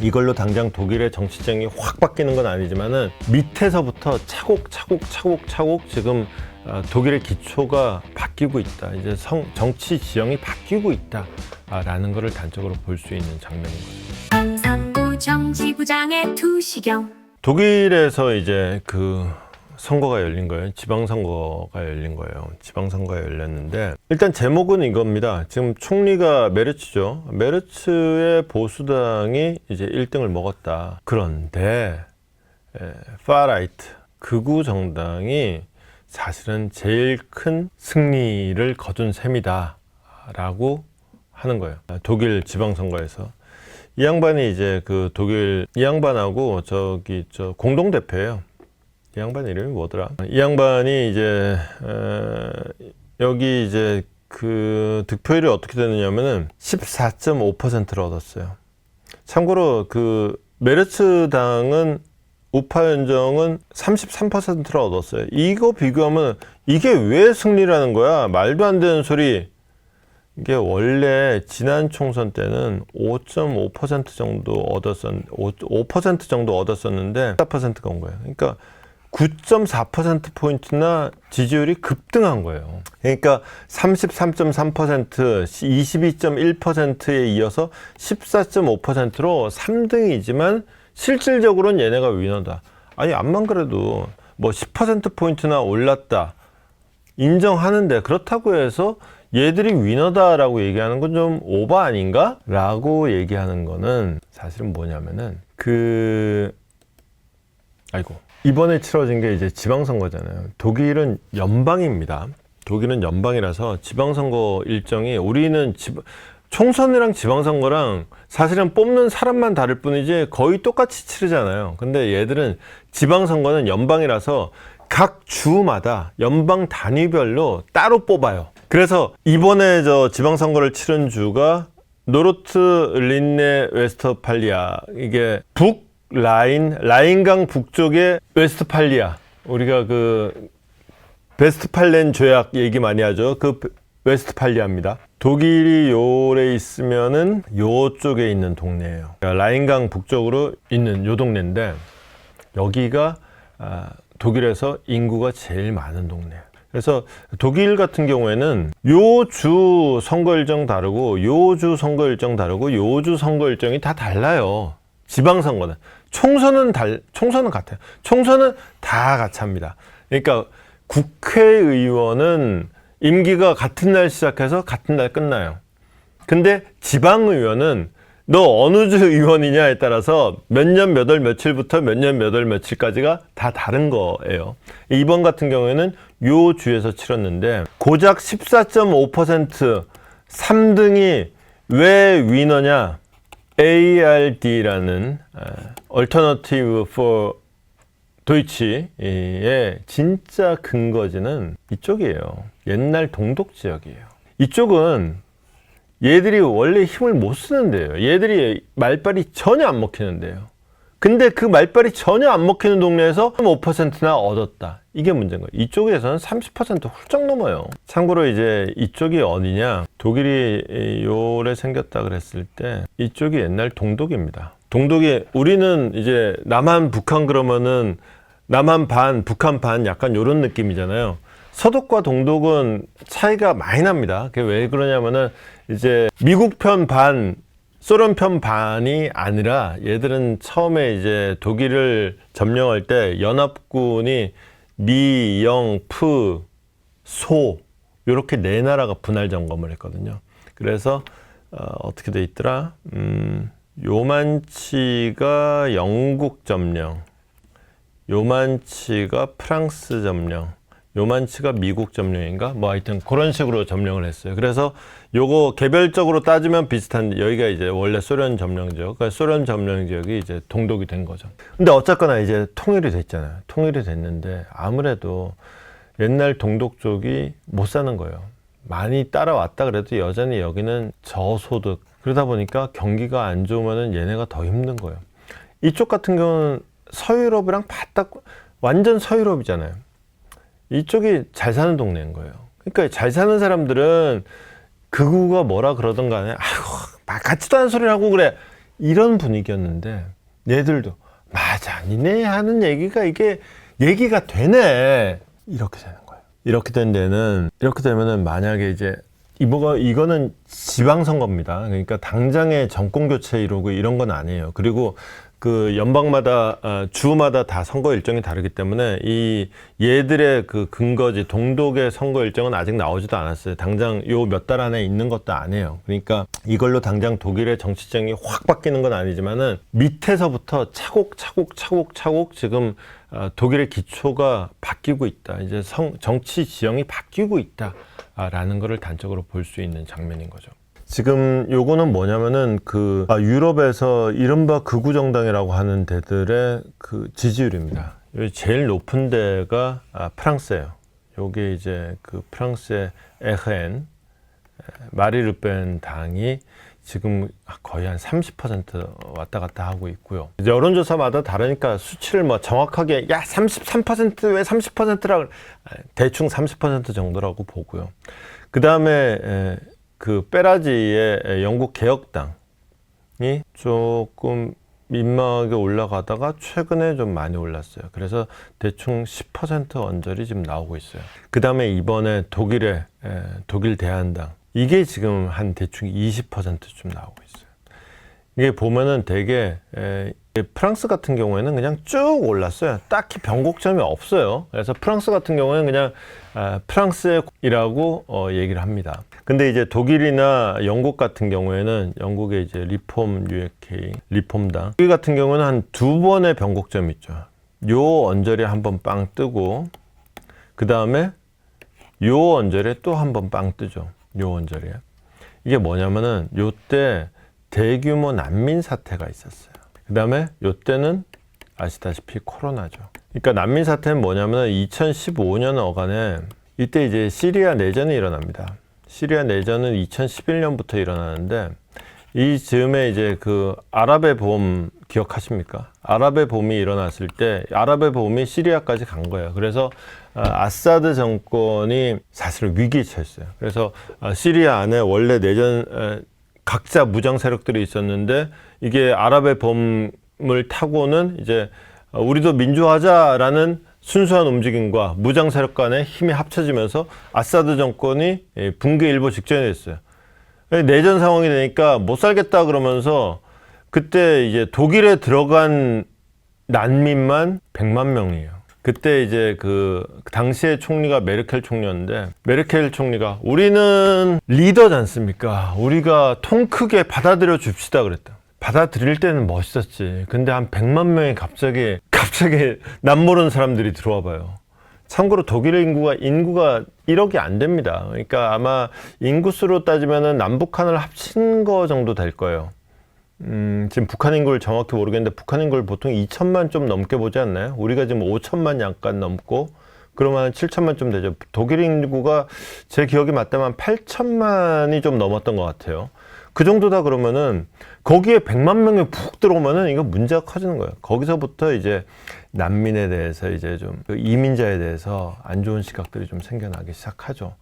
이걸로 당장 독일의 정치정이 확 바뀌는 건 아니지만은 밑에서부터 차곡차곡 차곡차곡 지금 아, 독일의 기초가 바뀌고 있다. 이제 성, 정치 지형이 바뀌고 있다라는 것을 단적으로 볼 수 있는 장면인 거죠. 독일에서 이제 그 선거가 열린 거예요. 지방선거가 열린 거예요. 지방선거가 열렸는데 일단 제목은 이겁니다. 지금 총리가 메르츠죠. 메르츠의 보수당이 이제 1등을 먹었다. 그런데 에, 파라이트 극우 정당이 사실은 제일 큰 승리를 거둔 셈이다라고 하는 거예요. 독일 지방선거에서 이 양반이 이제 그 독일 이 양반하고 저기 저 공동 대표예요. 이 양반 이름이 뭐더라? 이 양반이 이제 에, 여기 이제 그 득표율이 어떻게 되느냐면은 14.5%를 얻었어요. 참고로 그 메르츠 당은 우파 연정은 33%를 얻었어요. 이거 비교하면 이게 왜 승리라는 거야? 말도 안 되는 소리. 이게 원래 지난 총선 때는 5.5% 정도 얻었었 5% 정도 얻었었는데 4%가 온 거예요. 그러니까 9.4% 포인트나 지지율이 급등한 거예요. 그러니까 33.3%, 22.1%에 이어서 14.5%로 3등이지만 실질적으로는 얘네가 위너다. 아니 암만 그래도 뭐 10% 포인트나 올랐다. 인정하는데 그렇다고 해서 얘들이 위너다라고 얘기하는 건 좀 오버 아닌가? 라고 얘기하는 거는 사실은 뭐냐면은 그 아이고 이번에 치러진 게 이제 지방선거잖아요. 독일은 연방입니다. 독일은 연방이라서 지방선거 일정이 우리는 지, 총선이랑 지방선거랑 사실은 뽑는 사람만 다를 뿐이지 거의 똑같이 치르잖아요. 근데 얘들은 지방선거는 연방이라서 각 주마다 연방 단위별로 따로 뽑아요. 그래서 이번에 저 지방선거를 치른 주가 노르트 린네 웨스트팔리아 이게 북 라인 라인강 북쪽의 웨스트팔리아 우리가 그 베스트팔렌 조약 얘기 많이 하죠. 그 웨스트팔리아입니다. 독일이 요래 있으면은 요쪽에 있는 동네예요. 그러니까 라인강 북쪽으로 있는 요 동네인데 여기가 아, 독일에서 인구가 제일 많은 동네예요. 그래서 독일 같은 경우에는 요 주 선거 일정 다르고 요 주 선거 일정 다르고 요 주 선거 일정이 다 달라요. 지방 선거는 총선은 달 총선은 같아요. 총선은 다 같이 합니다. 그러니까 국회의원은 임기가 같은 날 시작해서 같은 날 끝나요. 근데 지방의원은 너 어느 주 의원이냐에 따라서 몇 년 몇 월 며칠부터 몇 년 몇 월 며칠까지가 다 다른 거예요. 이번 같은 경우에는 요 주에서 치렀는데 고작 14.5% 3등이 왜 위너냐? ARD라는 Alternative for 도이치의 진짜 근거지는 이쪽이에요. 옛날 동독 지역이에요. 이쪽은 얘들이 원래 힘을 못 쓰는데요. 얘들이 말빨이 전혀 안 먹히는데요. 근데 그 말빨이 전혀 안 먹히는 동네에서 5%나 얻었다. 이게 문제인 거예요. 이쪽에서는 30% 훌쩍 넘어요. 참고로 이제 이쪽이 어디냐? 독일이 요래 생겼다 그랬을 때 이쪽이 옛날 동독입니다. 동독이 우리는 이제 남한 북한 그러면은 남한 반 북한 반 약간 요런 느낌이잖아요. 서독과 동독은 차이가 많이 납니다. 그게 왜 그러냐면은 이제 미국 편 반, 소련 편 반이 아니라 얘들은 처음에 이제 독일을 점령할 때 연합군이 미, 영, 프, 소 이렇게 네 나라가 분할 점검을 했거든요. 그래서 어, 떻게 돼 있더라? 음, 요만치가 영국 점령, 요만치가 프랑스 점령, 요만치가 미국 점령인가? 뭐 하여튼 그런 식으로 점령을 했어요. 그래서 요거 개별적으로 따지면 비슷한 여기가 이제 원래 소련 점령 지역, 그러니까 소련 점령 지역이 이제 동독이 된 거죠. 근데 어쨌거나 이제 통일이 됐잖아요. 통일이 됐는데 아무래도 옛날 동독 쪽이 못 사는 거예요. 많이 따라왔다 그래도 여전히 여기는 저소득 그러다 보니까 경기가 안 좋으면은 얘네가 더 힘든 거예요. 이쪽 같은 경우는 서유럽이랑 바딱 완전 서유럽이잖아요. 이쪽이 잘 사는 동네인 거예요. 그러니까 잘 사는 사람들은 극우가 뭐라 그러던 간에 막 같지도 않은 소리를 하고 그래 이런 분위기였는데 얘들도 맞아 니네 하는 얘기가 이게 얘기가 되네 이렇게 되는 거예요. 이렇게 된 데는 이렇게 되면은 만약에 이제 이거가 이거는 지방선거입니다. 그러니까 당장의 정권 교체 이러고 이런 건 아니에요. 그리고 그 연방마다 어, 주마다 다 선거 일정이 다르기 때문에 이 얘들의 그 근거지 동독의 선거 일정은 아직 나오지도 않았어요. 당장 요 몇 달 안에 있는 것도 아니에요. 그러니까 이걸로 당장 독일의 정치정이 확 바뀌는 건 아니지만은 밑에서부터 차곡차곡 차곡차곡 지금 어, 독일의 기초가 바뀌고 있다. 이제 성, 정치 지형이 바뀌고 있다라는 것을 단적으로 볼 수 있는 장면인 거죠. 지금 요거는 뭐냐면은 그 아, 유럽에서 이른바 극우 정당이라고 하는 데들의 그 지지율입니다. 여기 제일 높은 데가 아, 프랑스예요. 요게 이제 그 프랑스의 에흐엔 마리 르펜 당이 지금 거의 한 30% 왔다 갔다 하고 있고요. 여론조사마다 다르니까 수치를 뭐 정확하게 야 33%왜 30%라 대충 30% 정도라고 보고요. 그 다음에 그 페라지의 영국 개혁당이 조금 민망하게 올라가다가 최근에 좀 많이 올랐어요. 그래서 대충 10% 언저리 지금 나오고 있어요. 그 다음에 이번에 독일의 에, 독일 대한당 이게 지금 한 대충 20%쯤 나오고 있어요. 이게 보면은 되게 에, 프랑스 같은 경우에는 그냥 쭉 올랐어요. 딱히 변곡점이 없어요. 그래서 프랑스 같은 경우에는 그냥 아, 프랑스이라고 어, 얘기를 합니다. 근데 이제 독일이나 영국 같은 경우에는 영국의 이제 리폼 UK 리폼당 여기 같은 경우는 한 두 번의 변곡점이 있죠. 요 언저리에 한 번 빵 뜨고 그 다음에 요 언저리에 또 한 번 빵 뜨죠. 요 언저리에 이게 뭐냐면은 요때 대규모 난민 사태가 있었어요. 그 다음에 요때는 아시다시피 코로나죠. 그러니까 난민 사태는 뭐냐면 2015년 어간에 이때 이제 시리아 내전이 일어납니다. 시리아 내전은 2011년부터 일어나는데 이 즈음에 이제 그 아랍의 봄 기억하십니까? 아랍의 봄이 일어났을 때 아랍의 봄이 시리아까지 간 거예요. 그래서 아, 아사드 정권이 사실 위기에 처했어요. 그래서 아, 시리아 안에 원래 내전 에, 각자 무장 세력들이 있었는데 이게 아랍의 봄을 타고는 이제 어, 우리도 민주화하자라는 순수한 움직임과 무장 세력 간의 힘이 합쳐지면서 아사드 정권이 예, 붕괴 일보 직전에 됐어요. 내전 상황이 되니까 못 살겠다 그러면서 그때 이제 독일에 들어간 난민만 100만 명이에요. 그때 이제 그 당시의 총리가 메르켈 총리였는데 메르켈 총리가 우리는 리더지 않습니까? 우리가 통 크게 받아들여 줍시다 그랬다. 받아들일 때는 멋있었지. 근데 한 100만 명이 갑자기 갑자기 남모르는 사람들이 들어와 봐요. 참고로 독일의 인구가 인구가 1억이 안 됩니다. 그러니까 아마 인구수로 따지면은 남북한을 합친 거 정도 될 거예요. 음, 지금 북한 인구를 정확히 모르겠는데 북한 인구를 보통 2천만 좀 넘게 보지 않나요? 우리가 지금 5천만 약간 넘고 그러면 한 7천만 좀 되죠. 독일 인구가 제 기억이 맞다면 8천만이 좀 넘었던 것 같아요. 그 정도다 그러면은 거기에 100만 명이 푹 들어오면은 이거 문제가 커지는 거예요. 거기서부터 이제 난민에 대해서 이제 좀그 이민자에 대해서 안 좋은 시각들이 좀 생겨나기 시작하죠.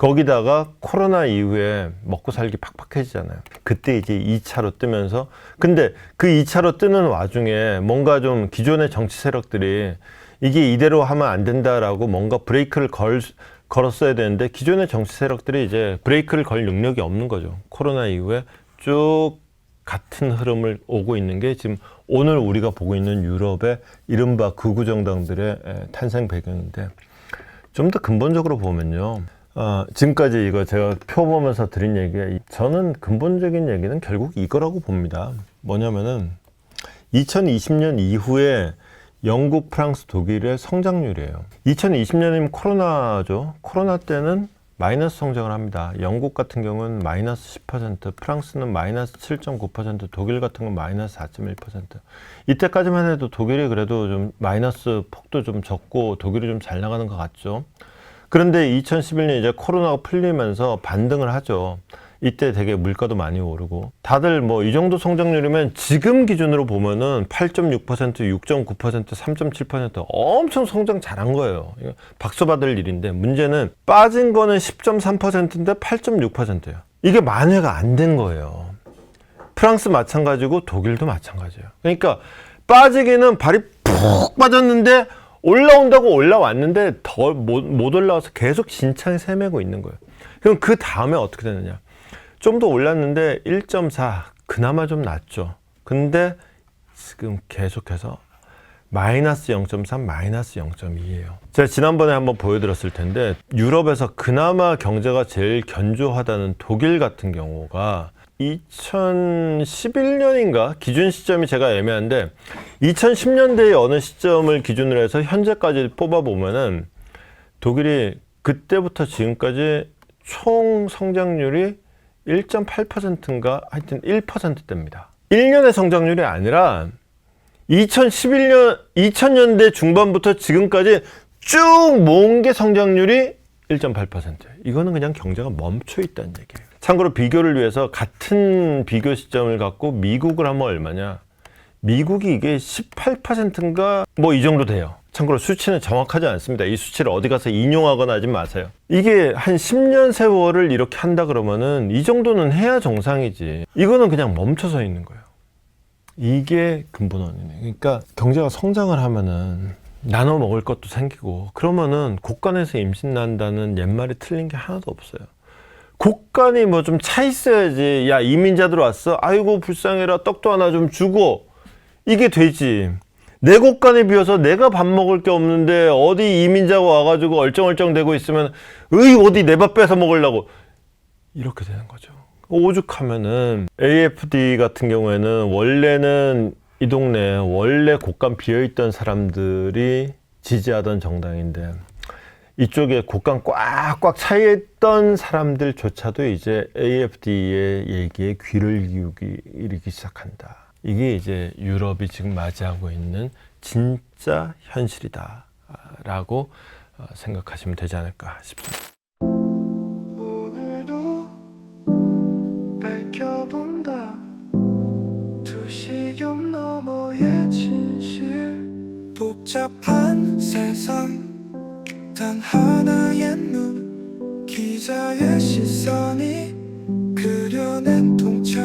거기다가 코로나 이후에 먹고 살기 팍팍해지잖아요. 그때 이제 2차로 뜨면서 근데 그 2차로 뜨는 와중에 뭔가 좀 기존의 정치 세력들이 이게 이대로 하면 안 된다라고 뭔가 브레이크를 걸 걸었어야 되는데 기존의 정치 세력들이 이제 브레이크를 걸 능력이 없는 거죠. 코로나 이후에 쭉 같은 흐름을 오고 있는 게 지금 오늘 우리가 보고 있는 유럽의 이른바 극우 정당들의 에, 탄생 배경인데 좀 더 근본적으로 보면요. 어, 지금까지 이거 제가 표 보면서 드린 얘기가 이- 저는 근본적인 얘기는 결국 이거라고 봅니다. 뭐냐면은 2020년 이후에 영국, 프랑스, 독일의 성장률이에요. 2020년이면 코로나죠. 코로나 때는 마이너스 성장을 합니다. 영국 같은 경우는 마이너스 10%, 프랑스는 마이너스 7.9%, 독일 같은 건 마이너스 4.1%. 이때까지만 해도 독일이 그래도 좀 마이너스 폭도 좀 적고 독일이 좀 잘 나가는 것 같죠. 그런데 2011년 이제 코로나가 풀리면서 반등을 하죠. 이때 되게 물가도 많이 오르고 다들 뭐 이 정도 성장률이면 지금 기준으로 보면은 8.6%, 6.9%, 3.7% 엄청 성장 잘한 거예요. 박수 받을 일인데 문제는 빠진 거는 10.3%인데 8.6%예요. 이게 만회가 안 된 거예요. 프랑스 마찬가지고 독일도 마찬가지예요. 그러니까 빠지기는 발이 푹 빠졌는데 올라온다고 올라왔는데 더 못 올라와서 계속 진창이 세매고 있는 거예요. 그럼 그 다음에 어떻게 되느냐? 좀 더 올랐는데 1.4 그나마 좀 낫죠. 근데 지금 계속해서 마이너스 0.3, 마이너스 0.2예요. 제가 지난번에 한번 보여드렸을 텐데 유럽에서 그나마 경제가 제일 견조하다는 독일 같은 경우가 2011년인가 기준 시점이 제가 애매한데 2010년대의 어느 시점을 기준으로 해서 현재까지 뽑아 보면은 독일이 그때부터 지금까지 총 성장률이 1.8%인가 하여튼 1%대입니다. 1년의 성장률이 아니라 2011년 2000년대 중반부터 지금까지 쭉 모은 게 성장률이 1.8%. 이거는 그냥 경제가 멈춰 있다는 얘기예요. 참고로 비교를 위해서 같은 비교 시점을 갖고 미국을 하면 얼마냐? 미국이 이게 18%인가 뭐 이 정도 돼요. 참고로 수치는 정확하지 않습니다. 이 수치를 어디 가서 인용하거나 하지 마세요. 이게 한 10년 세월을 이렇게 한다 그러면은 이 정도는 해야 정상이지. 이거는 그냥 멈춰서 있는 거예요. 이게 근본원이네. 그러니까 경제가 성장을 하면은 나눠 먹을 것도 생기고 그러면은 곳간에서 임신 난다는 옛말이 틀린 게 하나도 없어요. 곳간이 뭐 좀 차 있어야지. 야 이민자들 왔어. 아이고 불쌍해라. 떡도 하나 좀 주고 이게 되지. 내 곳간에 비어서 내가 밥 먹을 게 없는데 어디 이민자가 와가지고 얼쩡얼쩡 대고 있으면 으이 어디 내 밥 뺏어 먹으려고 이렇게 되는 거죠. 오죽하면은 AFD 같은 경우에는 원래는 이 동네에 원래 곳간 비어있던 사람들이 지지하던 정당인데 이쪽에 곳간 꽉꽉 차있던 사람들조차도 이제 AFD의 얘기에 귀를 기울기 일기 시작한다. 이게 이제 유럽이 지금 맞이하고 있는 진짜 현실이다라고 어, 생각하시면 되지 않을까 싶습니다. 복잡한 세상 단 하나의 눈. 기자의 시선이 그려낸 통찰